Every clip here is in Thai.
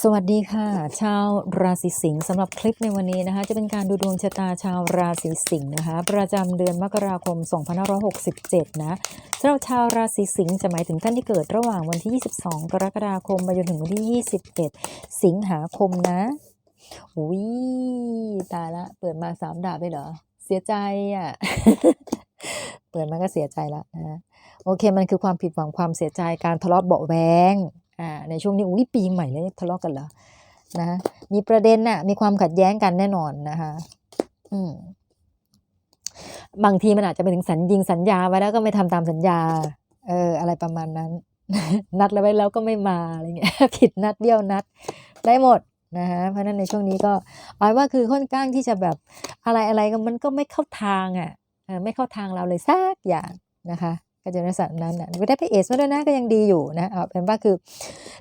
สวัสดีค่ะ ชาวราศีสิงห์สำหรับคลิปในวันนี้นะคะ จะเป็นการดูดวงชะตาชาวราศีสิงห์นะคะ ประจำเดือนมกราคม 2567 นะสำหรับชาวราศีสิงห์จะหมายถึงท่านที่เกิดระหว่างวันที่ 22 กรกฎาคมไปจนถึงวันที่ 21 สิงหาคมนะอุ้ยตายละเปิดมาสามดาบเลยเหรอ เสียใจอะเปิดมาก็เสียใจละนะโอเคมันคือความผิดหวังความเสียใจการทะเลาะเบาแวง อ่าในช่วงนี้อุ้ยปีใหม่แล้วยังทะเลาะกันเหรอนะมีประเด็นน่ะมีความขัดแย้งกันแน่นอนนะคะอืมบางทีมันอาจจะไปถึงสัญญิงสัญญาไว้แล้วก็ไม่ทำตามสัญญา เออ อะไรประมาณนั้น นัดแล้วไว้แล้วก็ไม่มาอะไรเงี้ยผิดนัดเดียวนัด ได้หมดนะคะเพราะนั้นในช่วงนี้ก็เอาไว้ว่าคือค่อนข้างที่จะแบบอะไรอะไรก็มันก็ไม่เข้าทางอะไม่เข้าทางเราเลยสักอย่างนะคะ ก็จะในลักษณะนั้นนะไม่ได้ไปเอสมาด้วยนะก็ยังดีอยู่นะเอาเป็นว่าคือ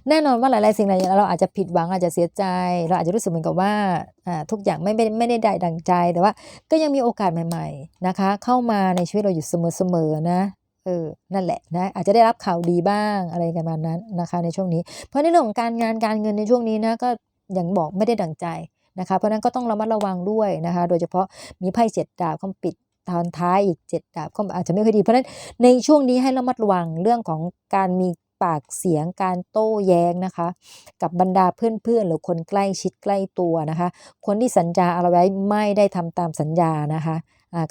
แน่นอนว่าหลายๆสิ่งหลายอย่างเราอาจจะผิดหวังอาจจะเสียใจ เราอาจจะรู้สึกเหมือนกับว่าทุกอย่างไม่ไม่ไม่ได้ได้ดังใจ แต่ว่าก็ยังมีโอกาสใหม่ๆนะคะ เข้ามาในชีวิตเราอยู่เสมอๆนะเออ นั่นแหละนะ อาจจะได้รับข่าวดีบ้างอะไรกันมาณนั้นนะคะ ในช่วงนี้ เพราะในเรื่องของการงานการเงินในช่วงนี้นะก็อย่างบอกไม่ได้ดังใจนะคะ เพราะนั้นก็ต้องระมัดระวังด้วยนะคะ โดยเฉพาะมีไพ่เจ็ดดาบเข้ามาปิด ตอนท้ายอีกเจ็ดดาบก็อาจจะไม่ค่อยดีเพราะฉะนั้นในช่วงนี้ให้ระมัดระวังเรื่องของการมีปากเสียงการโต้แย้งนะคะ กับบรรดาเพื่อนๆ หรือคนใกล้ชิดใกล้ตัวนะคะ คนที่สัญญาอะไรไว้ไม่ได้ทำตามสัญญานะคะ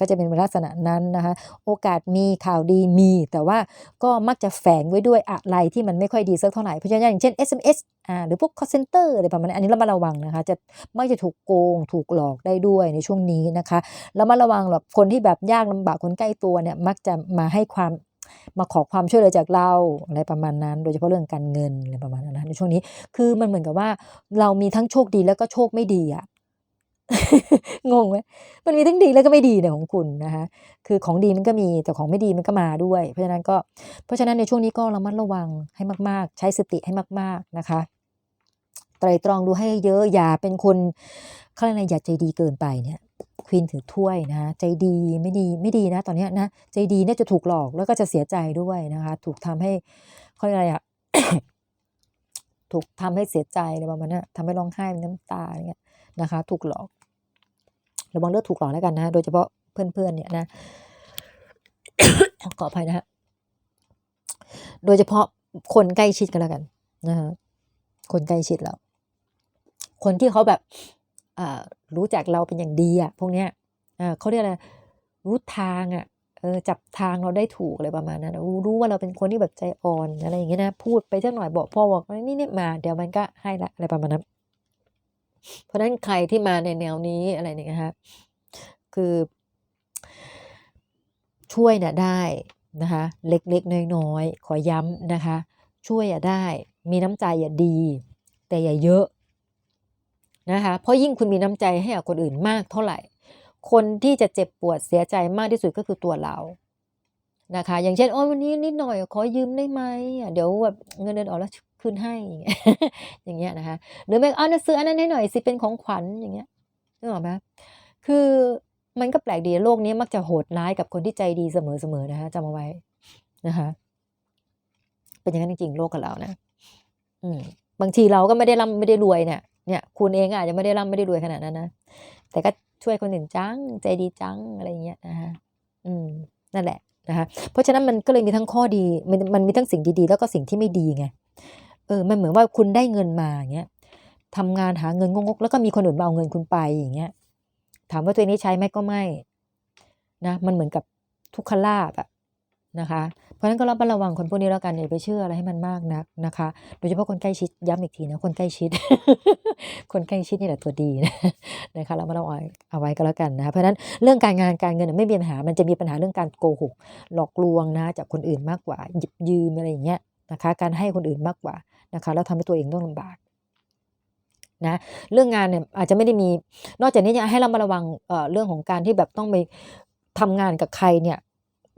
ก็จะเป็นลักษณะนั้นนะคะโอกาสมีข่าวดีมี แต่ว่าก็มักจะแฝงไว้ด้วยอะไรที่มันไม่ค่อยดีสักเท่าไหร่เพราะฉะนั้นอย่างเช่น SMS อ่าหรือพวก call center อะไรประมาณนี้อันนี้เรามาระวังนะคะจะมักจะถูกโกงถูกหลอกได้ด้วยในช่วงนี้นะคะแล้วมาระวังแบบคนที่แบบยากลำบากคนใกล้ตัวเนี่ยมักจะมาให้ความมาขอความช่วยเหลือจากเราอะไรประมาณนั้น โดยเฉพาะเรื่องการเงินอะไรประมาณนั้นในช่วงนี้ คือมันเหมือนกับว่าเรามีทั้งโชคดีแล้วก็โชคไม่ดีอะ งงไหมมันมีทั้งดีแล้วก็ไม่ดีเนี่ยของคุณนะคะคือของดีมันก็มีแต่ของไม่ดีมันก็มาด้วย เพราะฉะนั้นก็เพราะฉะนั้นในช่วงนี้ก็ระมัดระวังให้มาก ๆ ใช้สติให้มาก ๆนะคะไตรตรองดูให้เยอะอย่าเป็นคนเขาเรียกอะไรอย่าใจดีเกินไปเนี่ยควีนถือถ้วยนะใจดีไม่ดีไม่ดีนะ ตอนนี้นะใจดีเนี่ยจะถูกหลอกแล้วก็จะเสียใจด้วยนะคะ ถูกทำให้เขาเรียกอะไรอะถูกทำให้เสียใจอะไรประมาณนั้นทำให้ร้องไห้นน้ำตาอะไรเงี้ยนะคะ ถูกหลอก ระวังเลือกถูกหลอกแล้วกันนะ โดยเฉพาะเพื่อนๆเนี่ยนะขออภัยนะฮะโดยเฉพาะคนใกล้ชิดกันแล้วกันนะฮะคนใกล้ชิดเราคนที่เขาแบบอ่ารู้จักเราเป็นอย่างดีอะพวกเนี้ยเขาเรียกอะไรรู้ทางอะเออจับทางเราได้ถูกอะไรประมาณนั้นรู้ว่าเราเป็นคนที่แบบใจอ่อนอะไรอย่างเงี้ยนะ พูดไปสักหน่อยบอกพ่อบอกนี่เนี่ยมา เดี๋ยวมันก็ให้ละอะไรประมาณนั้น เพราะฉะนั้นใครที่มาในแนวนี้อะไรเนี่ยนะคะคือ ช่วยน่ะได้นะคะ เล็กๆน้อยๆขอย้ำนะคะ ช่วยอะได้ มีน้ำใจอย่าดี แต่อย่าเยอะนะคะเพราะยิ่งคุณมีน้ำใจให้กับคนอื่นมากเท่าไหร่ คนที่จะเจ็บปวดเสียใจมากที่สุดก็คือตัวเรานะคะ อย่างเช่นโอ้ยวันนี้นิดหน่อยขอยืมได้ไหมเดี๋ยวแบบเงินเดือนออกแล้ว คืนให้ อย่างเงี้ยนะคะหรือไม่เอานะซื้ออันนั้นให้หน่อยสิเป็นของขวัญอย่างเงี้ยนึกออกไหมคือมันก็แปลกดีโลกนี้มักจะโหดร้ายกับคนที่ใจดีเสมอๆนะคะจำเอาไว้นะคะ เป็นอย่างนั้นจริงๆโลกกับเรานะ อืมบางทีเราก็ไม่ได้ร่ำไม่ได้รวยเนี่ยเนี่ยคุณเองอาจจะไม่ได้ร่ำไม่ได้รวยขนาดนั้นนะแต่ก็ช่วยคนอื่นจังใจดีจังอะไรเงี้ยนะคะอืมนั่นแหละนะคะเพราะฉะนั้นมันก็เลยมีทั้งข้อดีมันมันมีทั้งสิ่งดีๆ แล้วก็สิ่งที่ไม่ดีไง เออมันเหมือนว่าคุณได้เงินมาอย่างเงี้ยทำงานหาเงินงกๆแล้วก็มีคนอื่นมาเอาเงินคุณไปอย่างเงี้ย ถามว่าตัวเองนี้ใช้ไหมก็ไม่นะมันเหมือนกับทุกขลาบอะนะคะ เพราะฉะนั้นก็ระมัดระวังคนพวกนี้แล้วกันอย่าไปเชื่ออะไรให้มันมากนักนะคะ โดยเฉพาะคนใกล้ชิดย้ำอีกทีนะคนใกล้ชิด คนใกล้ชิดนี่แหละตัวดีนะนะคะเรามาระวังเอาไว้ก็แล้วกันนะเพราะฉะนั้นเรื่องการงานการเงินไม่มีปัญหา มันจะมีปัญหาเรื่องการโกหกหลอกลวงนะจากคนอื่นมากกว่าหยิบยืมอะไรอย่างเงี้ยนะคะ การให้คนอื่นมากกว่า นะคะแล้วทำให้ตัวเองต้องลำบากนะเรื่องงานเนี่ยอาจจะไม่ได้มี นอกจากนี้ยังให้เรามาระวังเเรื่องของการที่แบบต้องไปทำงานกับใครเนี่ย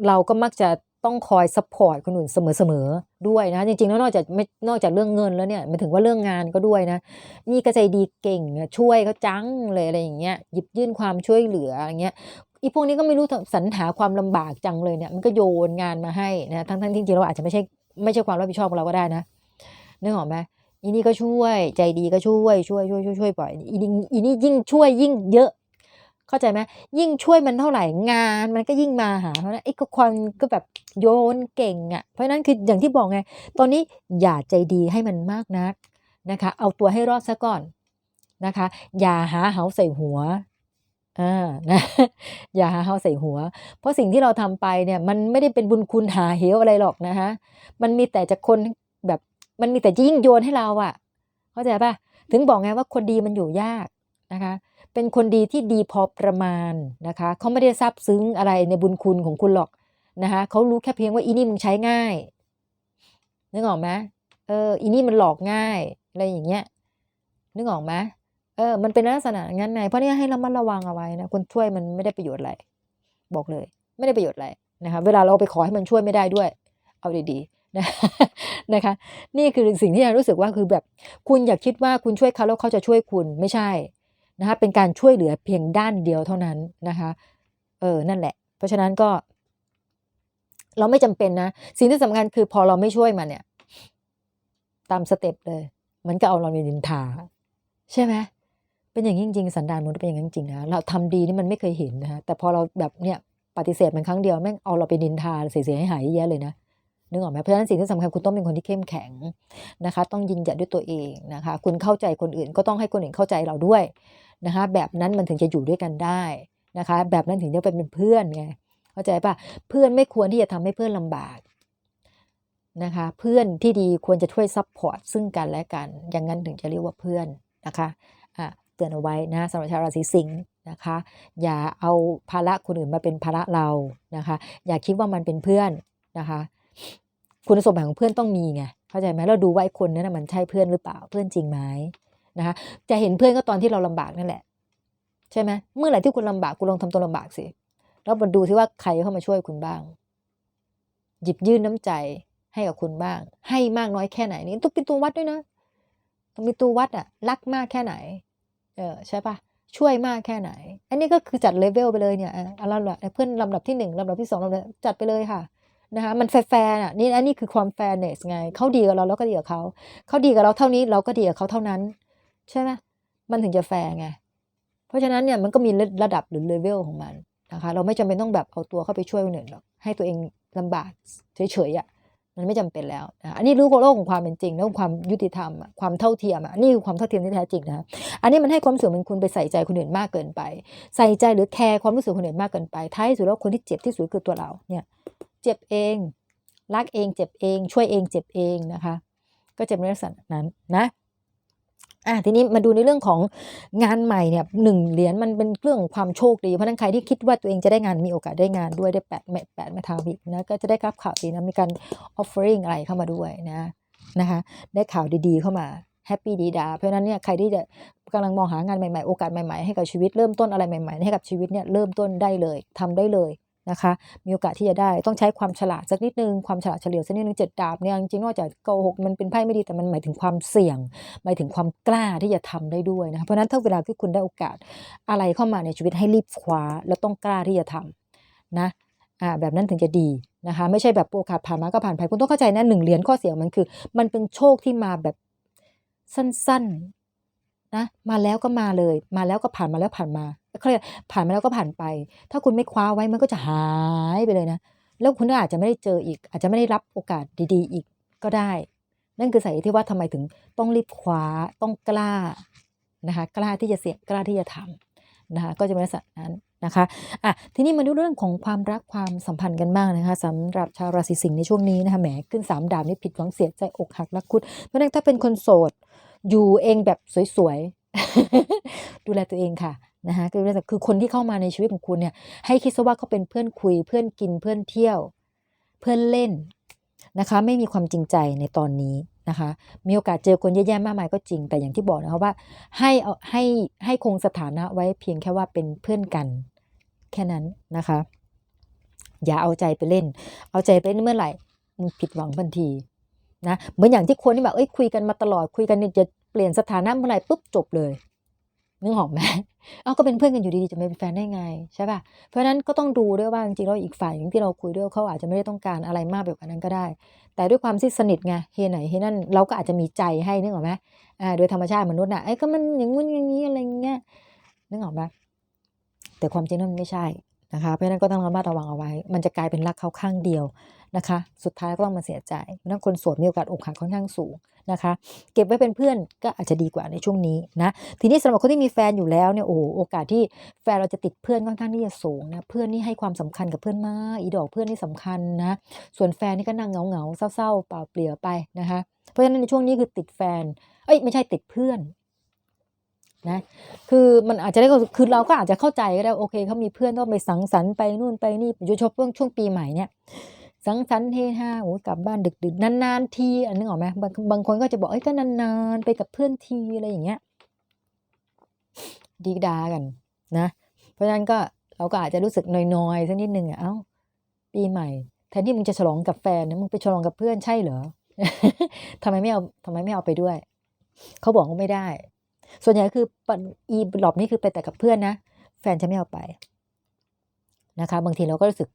เราก็มักจะต้องคอยซัพพอร์ตคนอื่นเสมอๆด้วยนะจริงๆแล้วนอกจากไม่นอกจากเรื่องเงินแล้วเนี่ยมายถึงว่าเรื่องงานก็ด้วยนะนี่ก็ใจดีเก่งช่วยเขาจังเลยอะไรอย่างเงี้ยหยิบยื่นความช่วยเหลืออย่างเงี้ยอีพวกนี้ก็ไม่รู้สรรหาความลำบากจังเลยเนี่ยมันก็โยนงานมาให้นะทั้งๆที่จริงๆเราอาจจะไม่ใช่ไม่ใช่ความรับผิดชอบของเราก็ได้นะ นึกออกไหมอีนี่ก็ช่วย ใจดีก็ช่วยช่วยช่วยช่วยช่วยปล่อยอีนี่อีนี่ยิ่งช่วยยิ่งเยอะ เข้าใจไหมยิ่งช่วยมันเท่าไหร่งานมันก็ยิ่งมาหาเพราะนั้นไอ้ก็ความก็แบบโยนเก่งอะ่ะเพราะนั้นคืออย่างที่บอกไง ตอนนี้อย่าใจดีให้มันมากนักนะคะ เอาตัวให้รอดซะก่อนนะคะ อย่าหาเหาใส่หัวอ่านะอย่าหาเหาใส่หัว เพราะสิ่งที่เราทำไปเนี่ยมันไม่ได้เป็นบุญคุณหาเหวอะไรหรอกนะคะมันมีแต่จากคนแบบ มันมีแต่ยิ่งโยนให้เราอะเข้าใจปะถึงบอกไงว่าคนดีมันอยู่ยากนะคะ เป็นคนดีที่ดีพอประมาณนะคะเขาไม่ได้ซาบซึ้งอะไรในบุญคุณของคุณหรอกนะคะเขารู้แค่เพียงว่าอีนี่มึงใช้ง่ายนึกออกไหมเอออีนี่มันหลอกง่ายอะไรอย่างเงี้ยนึกออกไหมเออ มันเป็นลักษณะงั้นไงเพราะนี่ให้เรามัดระวังเอาไว้นะคนช่วยมันไม่ได้ประโยชน์อะไรบอกเลย ไม่ได้ประโยชน์อะไรนะคะ เวลาเราไปขอให้มันช่วยไม่ได้ด้วย เอาดีๆ นะนะคะ นี่คือสิ่งที่เรารู้สึกว่าคือแบบคุณอย่าคิดว่าคุณช่วยเขาแล้วเขาจะช่วยคุณไม่ใช่นะคะเป็นการช่วยเหลือเพียงด้านเดียวเท่านั้นนะคะเออนั่นแหละ เพราะฉะนั้นก็ เราไม่จำเป็นนะสิ่งที่สำคัญคือพอเราไม่ช่วยมันเนี่ย ตามสเต็ปเลยมันก็เอาเราไปนินทาใช่ไหมเป็นอย่างจริงๆสันดานมนุษย์เป็นอย่างจริงๆนะเราทำดีนี่มันไม่เคยเห็นนะคะแต่พอเราแบบเนี่ยปฏิเสธมันครั้งเดียวแม่งเอาเราไปนินทาเสียหายหายเยอะเลยนะ นึกออกไหมเพราะฉะนั้นสิ่งที่สำคัญคุณต้องเป็นคนที่เข้มแข็งนะคะ ต้องยืนหยัดด้วยตัวเองนะคะ คุณเข้าใจคนอื่นก็ต้องให้คนอื่นเข้าใจเราด้วยนะคะ แบบนั้นมันถึงจะอยู่ด้วยกันได้นะคะ แบบนั้นถึงจะเป็นเพื่อนไงเข้าใจปะเพื่อนไม่ควรที่จะทำให้เพื่อนลำบากนะคะ เพื่อนที่ดีควรจะช่วยซัพพอร์ตซึ่งกันและกัน อย่างนั้นถึงจะเรียกว่าเพื่อนนะคะอะเตือนเอาไว้นะสำหรับชาวราศีสิงห์นะคะ อย่าเอาภาระคนอื่นมาเป็นภาระเรานะคะ อย่าคิดว่ามันเป็นเพื่อนนะคะ คุณสมบัติของเพื่อนต้องมีไงเข้าใจไหมเราดูว่าไอ้คนนั้นนะมันใช่เพื่อนหรือเปล่าเพื่อนจริงไหมนะคะจะเห็นเพื่อนก็ตอนที่เราลำบากนั่นแหละ ใช่ไหมเมื่อไหร่ที่คุณลำบากคุณลองทำตัวลำบากสิแล้วมาดูที่ว่าใครเข้ามาช่วยคุณบ้าง หยิบยื่นน้ำใจให้กับคุณบ้าง ให้มากน้อยแค่ไหนนี่ต้องเป็นตัววัดด้วยนะต้องมีตัววัดอะรักมากแค่ไหน เออใช่ปะช่วยมากแค่ไหน อันนี้ก็คือจัดเลเวลไปเลยเนี่ยอะเอาลำดับเพื่อนลำดับที่หนึ่งลำดับที่สองลำดับจัดไปเลยค่ะ นะคะมันแฟร์ๆอะนี่อันนี้คือความแฟร์เนสไงเขาดีกับเราเราก็ดีกับเขาเขาดีกับเราเท่านี้เราก็ดีกับเขาเท่านั้น ใช่ไหมมันถึงจะแฟร์ไงเพราะฉะนั้นเนี่ยมันก็มีระดับหรือเลเวลของมันนะคะเราไม่จำเป็นต้องแบบเอาตัวเข้าไปช่วยคนอื่นหรอกให้ตัวเองลำบากเฉยๆอะมันไม่จำเป็นแล้วนะอันนี้รู้โลกของความเป็นจริงแล้วความยุติธรรมความเท่าเทียมอะนี่คือความเท่าเทียมที่แท้จริงนะอันนี้มันให้ความรู้สึกเหมันคุณไปใส่ใจคนอื่นมากเกินไป ใส่ใจหรือแคร์ความรู้สึกคนอื่นมากเกินไปท้ายสุดแล้วคนที่เจ็บที่สุดคือตัวเราเนี่ย เจ็บเอง รักเองเจ็บเอง ช่วยเองเจ็บเองนะคะ ก็เจ็นลักษณะนั้นนะอะทีนี้มาดูในเรื่องของงานใหม่เนี่ยหนึ่งเหรียญมันเป็นเรื่องความโชคดีเพราะนั้นใครที่คิดว่าตัวเองจะได้งานมีโอกาสได้งานด้วยได้แปดแปดแปดแม่ทาวิกนะก็จะได้รับข่าวดีนะมีการ offering อะไรเข้ามาด้วยนะนะคะ ได้ข่าวดีๆเข้ามาแฮปปี้ดีดาเพราะนั้นเนี่ยใครที่จะกำลังมองหางานใหม่ๆ โอกาสใหม่ๆให้กับชีวิตเริ่มต้นอะไรใหม่ๆ ให้กับชีวิตเนี่ยเริ่มต้นได้เลยทำได้เลย นะคะ มีโอกาสที่จะได้ต้องใช้ความฉลาดสักนิดนึง ความฉลาดเฉลียวสักนิดนึงเจ็ดดาบเนี่ยจริงๆนอกจากโกหกมันเป็นไพ่ไม่ดีแต่มันหมายถึงความเสี่ยง หมายถึงความกล้าที่จะทำได้ด้วยนะคะเพราะฉะนั้นถ้าเวลาที่คุณได้โอกาสอะไรเข้ามาในชีวิตให้รีบคว้าแล้วต้องกล้าที่จะทำนะอ่าแบบนั้นถึงจะดีนะคะไม่ใช่แบบโอกาสผ่านมาก็ผ่านไปคุณต้องเข้าใจนะหนึ่งเหรียญข้อเสียงมันคือ มันเป็นโชคที่มาแบบสั้นๆ นะมาแล้วก็มาเลย มาแล้วก็ผ่านมาแล้วผ่านมาเขาเรียกผ่านมาแล้วก็ผ่านไป ถ้าคุณไม่คว้าไว้มันก็จะหายไปเลยนะ แล้วคุณก็อาจจะไม่ได้เจออีก อาจจะไม่ได้รับโอกาสดี ๆ อีกก็ได้ นั่นคือสาเหตุที่ว่าทำไมถึงต้องรีบคว้าต้องกล้านะคะกล้าที่จะเสี่ยงกล้าที่จะทำนะคะก็จะเป็นลักษณะนั้นนะคะอะทีนี้มาดูเรื่องของความรักความสัมพันธ์กันบ้างนะคะสำหรับชาวราศีสิงห์ในช่วงนี้นะคะแหมขึ้นสามดาบนี่ผิดหวังเสียใจอกหักรักคุดเพราะนั้นถ้าเป็นคนโสด อยู่เองแบบสวยๆ ดูแลตัวเองค่ะนะคะคือคนที่เข้ามาในชีวิตของคุณเนี่ย ให้คิดซะว่าเขาเป็นเพื่อนคุย เพื่อนกินเพื่อนเที่ยว เพื่อนเล่นนะคะ ไม่มีความจริงใจในตอนนี้นะคะ มีโอกาสเจอคนแย่ๆมากมายก็จริง แต่อย่างที่บอกนะคะว่า ให้เอาให้ให้คงสถานะไว้เพียงแค่ว่าเป็นเพื่อนกัน แค่นั้นนะคะ อย่าเอาใจไปเล่น เอาใจไปเล่นเมื่อไหร่มึงผิดหวังทันที นะเหมือนอย่างที่คนที่แบบเอ้ยคุยกันมาตลอดคุยกันเนี่ยจะเปลี่ยนสถานะเมื่อไหร่ปุ๊บจบเลยนึกออกไหมเอาก็เป็นเพื่อนกันอยู่ดีๆจะไม่เป็นแฟนได้ไงใช่ป่ะ เพราะฉะนั้นก็ต้องดูด้วยว่าจริงๆแล้วอีกฝ่ายหนึ่งที่เราคุยด้วยเขาอาจจะไม่ได้ต้องการอะไรมากแบบนั้นก็ได้ แต่ด้วยความที่สนิทไงเฮไหนเฮนั่นเราก็อาจจะมีใจให้นึกออกไหมอ่าโดยธรรมชาติมนุษย์น่ะไอ้ก็มันอย่างงู้นอย่างนี้อะไรเงี้ยนึกออกไหมแต่ความจริงนั้นมันไม่ใช่นะคะ เพราะฉะนั้นก็ต้องระมัดระวังเอาไว้ มันจะกลายเป็นรักเขาข้างเดียว นะคะ สุดท้ายก็ต้องมาเสียใจนั้นคนโสดมีโอกาสอกหักค่อนข้างสูงนะคะ เก็บไว้เป็นเพื่อนก็อาจจะดีกว่าในช่วงนี้นะ ทีนี้สำหรับคนที่มีแฟนอยู่แล้วเนี่ยโอ้โหโอกาสที่แฟนเราจะติดเพื่อนค่อนข้างที่จะสูงนะเพื่อนนี่ให้ความสำคัญกับเพื่อนมากอีดอกเพื่อนนี่สำคัญนะส่วนแฟนนี่ก็นั่งเหงาเหงาเศร้าๆเปล่าเปลี่ยวไปนะคะ เพราะฉะนั้นในช่วงนี้คือติดแฟนเอ้ยไม่ใช่ติดเพื่อนนะคือมันอาจจะได้ก็คือเราก็อาจจะเข้าใจก็ได้โอเคเขามีเพื่อนต้องไปสังสรรค์ไปนู่นไปนี่โดยเฉพาะช่วงช่วงปีใหม่เนี่ย สังสรรค์เฮฮาโอ้กลับบ้านดึกๆนานๆทีอันนึกออกไหมบางบางคนก็จะบอกเอ้ยก็นานๆไปกับเพื่อนทีอะไรอย่างเงี้ย ดีดากันนะ เพราะฉะนั้นก็เราก็อาจจะรู้สึกนอยๆสักนิดนึงอะเอ้าปีใหม่แทนที่มึงจะฉลองกับแฟนนะมึงไปฉลองกับเพื่อนใช่เหรอทำไมไม่เอาทำไมไม่เอาไปด้วย เขาบอกว่าไม่ได้ ส่วนใหญ่คืออีหลอบนี่คือไปแต่กับเพื่อนนะแฟนจะไม่เอาไปนะคะ บางทีเราก็รู้สึก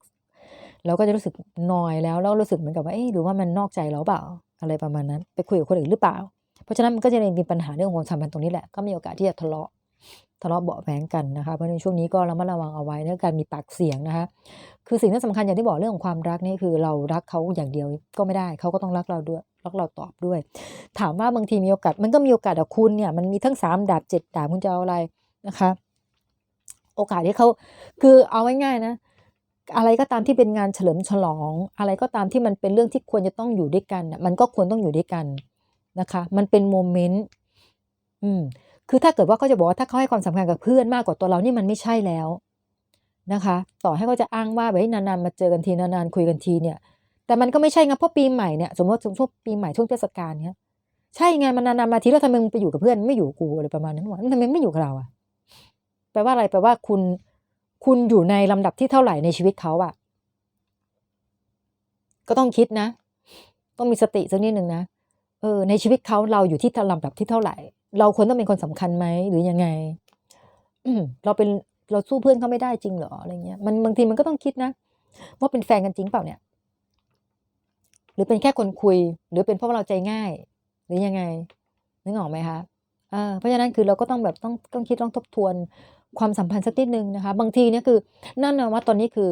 เราก็จะรู้สึกนอยแล้วแล้วรู้สึกเหมือนกับว่าเอ๊ะหรือว่ามันนอกใจเราเปล่าอะไรประมาณนั้น ไปคุยกับคนอื่นหรือเปล่า เพราะฉะนั้นมันก็จะมีปัญหาเรื่องของความสัมพันธ์ตรงนี้แหละก็มีโอกาสที่จะทะเลาะทะเลาะเบาะแว้งกันนะคะเพราะในช่วงนี้ก็ระมัดระวังเอาไว้เรื่องการมีปากเสียงนะคะ คือสิ่งที่สำคัญอย่างที่บอกเรื่องของความรักนี่คือเรารักเขาอย่างเดียวก็ไม่ได้เขาก็ต้องรักเราด้วยรักเราตอบด้วย ถามว่าบางทีมีโอกาสมันก็มีโอกาสกับคุณเนี่ยมันมีทั้งสามดาบเจ็ดดาบคุณจะเอาอะไรนะคะ โอกาสที่เขาคือเอาง่ายๆนะ อะไรก็ตามที่เป็นงานเฉลิมฉลอง อะไรก็ตามที่มันเป็นเรื่องที่ควรจะต้องอยู่ด้วยกันมันก็ควรต้องอยู่ด้วยกันนะคะ มันเป็นโมเมนต์อืมคือถ้าเกิดว่าเขาจะบอกว่าถ้าเขาให้ความสำคัญกับเพื่อนมากกว่าตัวเรานี่มันไม่ใช่แล้วนะคะ ต่อให้เขาจะอ้างว่าแบบนานๆมาเจอกันทีนานๆคุยกันทีเนี่ย แต่มันก็ไม่ใช่ไงเพราะปีใหม่เนี่ยสมมติช่วงปีใหม่ช่วงเทศกาลเนี้ยใช่ไงมันนานๆมาทีแล้วทำไมมึงไปอยู่กับเพื่อนไม่อยู่กูอะไรประมาณนั้นวะทำไมไม่อยู่กับเราอะแปลว่าอะไรแปลว่าคุณ คุณอยู่ในลำดับที่เท่าไหร่ในชีวิตเขาอะก็ต้องคิดนะ ต้องมีสติสักนิดหนึ่งนะเออในชีวิตเขาเราอยู่ที่ลำดับที่เท่าไหร่ เราควรต้องเป็นคนสำคัญไหมหรือยังไงเราเป็นเราสู้เพื่อนเขาไม่ได้จริงเหรออะไรเงี้ยมันบางทีมันก็ต้องคิดนะว่าเป็นแฟนกันจริงเปล่าเนี่ย หรือเป็นแค่คนคุย หรือเป็นเพราะเราใจง่าย หรือยังไงนึกออกไหมคะอ่าเพราะฉะนั้นคือเราก็ต้องแบบต้องต้องคิดต้องทบทวน ความสัมพันธ์สักนิดนึงนะคะ บางทีเนี่ยคือนั่นนะว่าตอนนี้คือ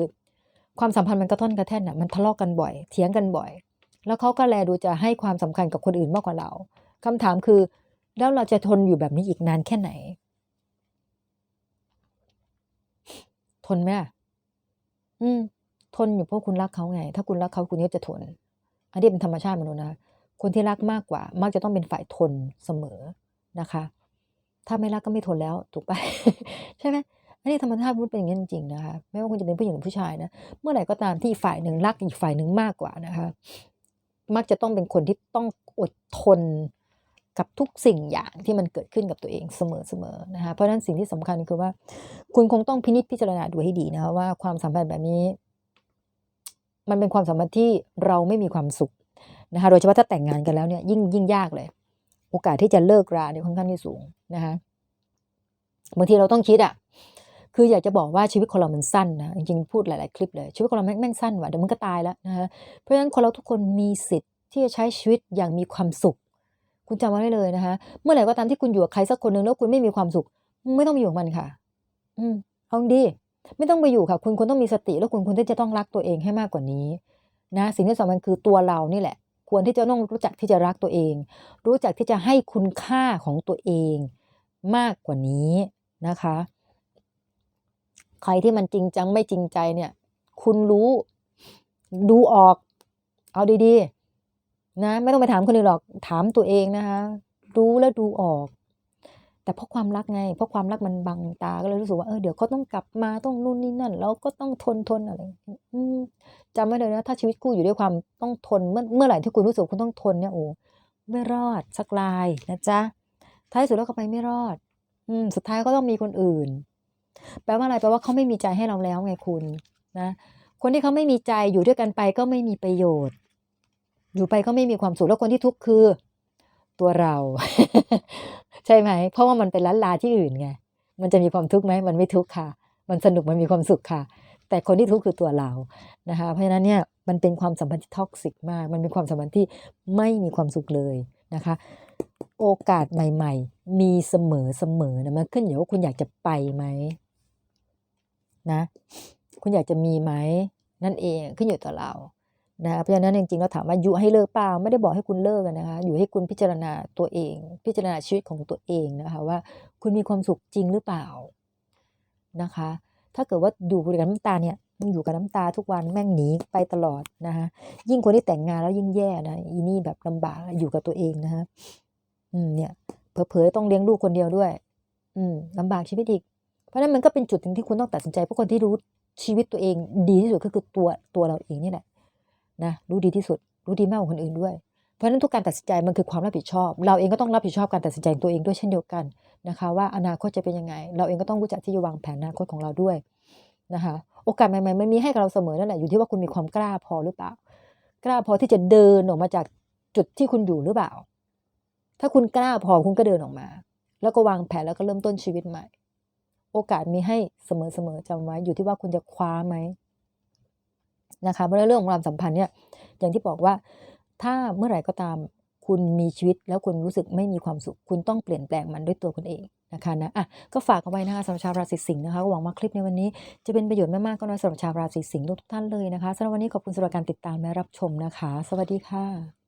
ความสัมพันธ์มันกระท่อนกระแท่นอะมันทะเลาะกันบ่อยเถียงกันบ่อย แล้วเขาก็แลดูจะให้ความสำคัญกับคนอื่นมากกว่าเราคำถามคือแล้วเราจะทนอยู่แบบนี้อีกนานแค่ไหน ทนไหมอะอืม ทนอยู่เพราะคุณรักเขาไง ถ้าคุณรักเขาคุณก็จะทน อันนี้เป็นธรรมชาติมนุษย์นะคนที่รักมากกว่า มักจะต้องเป็นฝ่ายทนเสมอนะคะ ถ้าไม่รักก็ไม่ทนแล้วถูกไปใช่ไหมอันนี้ธรรมชาติมนุษย์เป็นอย่างนี้จริงๆนะคะไม่ว่าคุณจะเป็นผู้หญิงหรือผู้ชายนะเมื่อไหร่ก็ตามที่ฝ่ายหนึ่งรักอีกฝ่ายหนึ่งมากกว่านะคะ มักจะต้องเป็นคนที่ต้องอดทนกับทุกสิ่งอย่างที่มันเกิดขึ้นกับตัวเองเสมอๆนะคะเพราะฉะนั้นสิ่งที่สำคัญคือว่า คุณคงต้องพินิจพิจารณาดูให้ดีนะคะว่าความสัมพันธ์แบบนี้ มันเป็นความสัมพันธ์ที่เราไม่มีความสุขนะคะโดยเฉพาะถ้าแต่งงานกันแล้วเนี่ยยิ่งยิ่งยากเลย โอกาสที่จะเลิกราเนี่ยค่อนข้างที่สูงนะคะบางทีเราต้องคิดอะคืออยากจะบอกว่าชีวิตคนเรามันสั้นนะจริงๆพูดหลายๆคลิปเลยชีวิตคนเราแม่งแม่งสั้นว่ะเดี๋ยวมันก็ตายแล้วนะคะเพราะฉะนั้นคนเราทุกคนมีสิทธิ์ที่จะใช้ชีวิตอย่างมีความสุข คุณจำไว้ได้เลยนะคะเมื่อไหร่ก็ตามที่คุณอยู่กับใครสักคนหนึ่งแล้วคุณไม่มีความสุข ไม่ต้องไปอยู่กับมันค่ะ อืมเอาดี ไม่ต้องไปอยู่ค่ะ คุณควรต้องมีสติแล้วคุณควรที่จะต้องรักตัวเองให้มากกว่านี้ นะ สิ่งที่สำคัญคือตัวเรานี่แหละ ควรที่จะต้องรู้จักที่จะรักตัวเอง รู้จักที่จะให้คุณค่าของตัวเองมากกว่านี้นะคะ ใครที่มันจริงจังไม่จริงใจเนี่ย คุณรู้ดูออก เอาดีๆนะ ไม่ต้องไปถามคนอื่นหรอกถามตัวเองนะคะ รู้แล้วดูออก แต่เพราะความรักไง เพราะความรักมันบังตา ก็เลยรู้สึกว่า เออ เดี๋ยวเขาต้องกลับมา ต้องนู่นนี่นั่นเราก็ต้องทนทนอะไรจำไว้เลยนะ ถ้าชีวิตคู่อยู่ด้วยความต้องทน เมื่อเมื่อไหร่ที่คุณรู้สึกคุณต้องทนเนี่ย โอ้ ไม่รอดสักลายนะจ๊ะ ท้ายสุดแล้วก็ไปไม่รอด อืม สุดท้ายก็ต้องมีคนอื่น แปลว่าอะไร แปลว่าเขาไม่มีใจให้เราแล้วไงคุณ นะ คนที่เขาไม่มีใจอยู่ด้วยกันไปก็ไม่มีประโยชน์ อยู่ไปก็ไม่มีความสุข แล้วคนที่ทุกข์คือ ตัวเรา ใช่ไหม เพราะว่ามันเป็นล้านลาที่อื่นไง มันจะมีความทุกข์ไหม มันไม่ทุกข์ค่ะ มันสนุกมันมีความสุขค่ะ แต่คนที่ทุกข์คือตัวเรานะคะ เพราะฉะนั้นเนี่ยมันเป็นความสัมพันธ์ที่ท็อกซิกมาก มันเป็นความสัมพันธ์ที่ไม่มีความสุขเลยนะคะ โอกาสใหม่ ๆ มีเสมอเสมอนะมันขึ้นอยู่ว่าคุณอยากจะไปไหมนะ คุณอยากจะมีไหมนั่นเองขึ้นอยู่ต่อเรา นะคะเพราะฉะนั้นจริงๆเราถามว่ายุให้เลิกเปล่าไม่ได้บอกให้คุณเลิกนะคะอยู่ให้คุณพิจารณาตัวเอง พิจารณาชีวิตของตัวเองนะคะว่าคุณมีความสุขจริงหรือเปล่านะคะ ถ้าเกิดว่าอยู่กับน้ำตาเนี่ยมันอยู่กับน้ำตาทุกวันแม่งหนีไปตลอดนะคะยิ่งคนที่แต่งงานแล้วยิ่งแย่นะอีนี่แบบลำบากอยู่กับตัวเองนะคะอืมเนี่ยเผลอๆต้องเลี้ยงลูกคนเดียวด้วย อืมลำบากชีวิตอีก เพราะฉะนั้นมันก็เป็นจุดหนึ่งที่คุณต้องตัดสินใจเพราะคนที่รู้ชีวิตตัวเองดีที่สุดก็คือตัวตัวเราเองนี่แหละ นะรู้ดีที่สุด รู้ดีมากกว่าคนอื่นด้วย เพราะฉะนั้นทุกการตัดสินใจมันคือความรับผิดชอบ เราเองก็ต้องรับผิดชอบการตัดสินใจของตัวเองด้วยเช่นเดียวกันนะคะ ว่าอนาคตจะเป็นยังไง เราเองก็ต้องรู้จักที่จะวางแผนอนาคตของเราด้วยนะคะโอกาสใหม่ๆมันมีให้กับเราเสมอนั่นแหละอยู่ที่ว่าคุณมีความกล้าพอหรือเปล่า กล้าพอที่จะเดินออกมาจากจุดที่คุณอยู่หรือเปล่า ถ้าคุณกล้าพอคุณก็เดินออกมา แล้วก็วางแผนแล้วก็เริ่มต้นชีวิตใหม่ โอกาสมีให้เสมอๆจำไว้อยู่ที่ว่าคุณจะคว้าไหม นะคะเพราะเรื่องของความสัมพันธ์เนี่ยอย่างที่บอกว่าถ้าเมื่อไหร่ก็ตามคุณมีชีวิตแล้วคุณรู้สึกไม่มีความสุข คุณต้องเปลี่ยนแปลงมันด้วยตัวคุณเองนะคะนะอะก็ฝากเอาไว้นะคะสำหรับชาวราศีสิงห์นะคะหวังว่าคลิปในวันนี้จะเป็นประโยชน์ไม่มากก็น้อยสำหรับชาวราศีสิงห์ทุกท่านเลยนะคะสำหรับวันนี้ขอบคุณสำหรับการติดตามและรับชมนะคะ สวัสดีค่ะ